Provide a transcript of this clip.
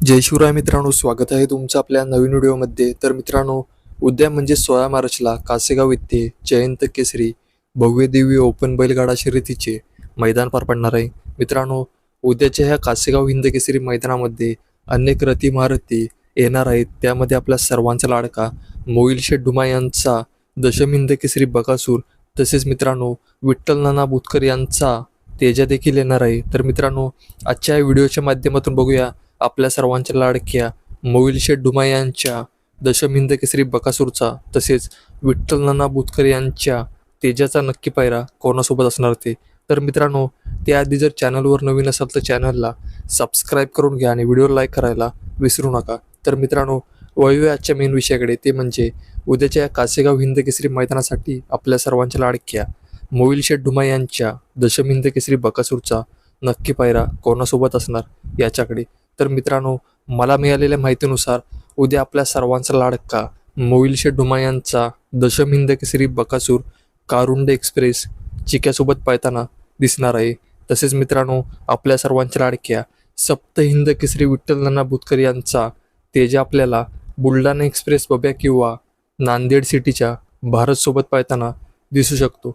जय शिवराय मित्रांनो स्वागत आहे तुमचं आपल्या नवीन व्हिडिओमध्ये. तर मित्रांनो उद्या म्हणजे सोळा मार्चला कासेगाव येथे जयंत केसरी भव्य ओपन बैलगाडा शर्यतीचे मैदान पार पडणार आहे. मित्रांनो उद्याच्या ह्या कासेगाव हिंद केसरी मैदानामध्ये अनेक रथी महारथी येणार आहेत. त्यामध्ये आपल्या सर्वांचा लाडका मोईल शेठ डुमा यांचा दशम हिंद केसरी बकासूर तसेच मित्रांनो विठ्ठल नाना बुतकर यांचा तेजा देखील येणार आहे. तर मित्रांनो आजच्या व्हिडिओच्या माध्यमातून बघूया आपल्या सर्वांच्या लाडक्या मोईल डुमा यांच्या दशमिंद केसरी बकासूरचा तसेच विठ्ठल नाना बुतकर यांच्या तेजाचा नक्की पायरा कोणासोबत असणार ते? तर मित्रांनो त्याआधी जर चॅनलवर नवीन असाल तर चॅनलला सबस्क्राईब करून घ्या आणि व्हिडिओ लाईक करायला विसरू नका. तर मित्रांनो वळूया आजच्या मेन विषयाकडे. ते म्हणजे उद्याच्या या कासेगाव हिंद केसरी मैदानासाठी आपल्या सर्वांच्या लाडक्या मोविलशेठ शेठ डुमा यांच्या दशमिंद केसरी बकासूरचा नक्की पायरा कोणासोबत असणार याच्याकडे? तर मित्रांनो मला मिळालेल्या माहितीनुसार उद्या आपल्या सर्वांचा लाडका मोईलशे डुमा यांचा दशम हिंद केसरी बकासूर कारुंडे एक्सप्रेस चिक्यासोबत पळताना दिसणार आहे. तसेच मित्रांनो आपल्या सर्वांच्या लाडक्या सप्त हिंद केसरी विठ्ठल नाना बुतकर यांचा तेजा आपल्याला बुलढाणा एक्सप्रेस बब्या किंवा नांदेड सिटीच्या भारतसोबत पळताना दिसू शकतो.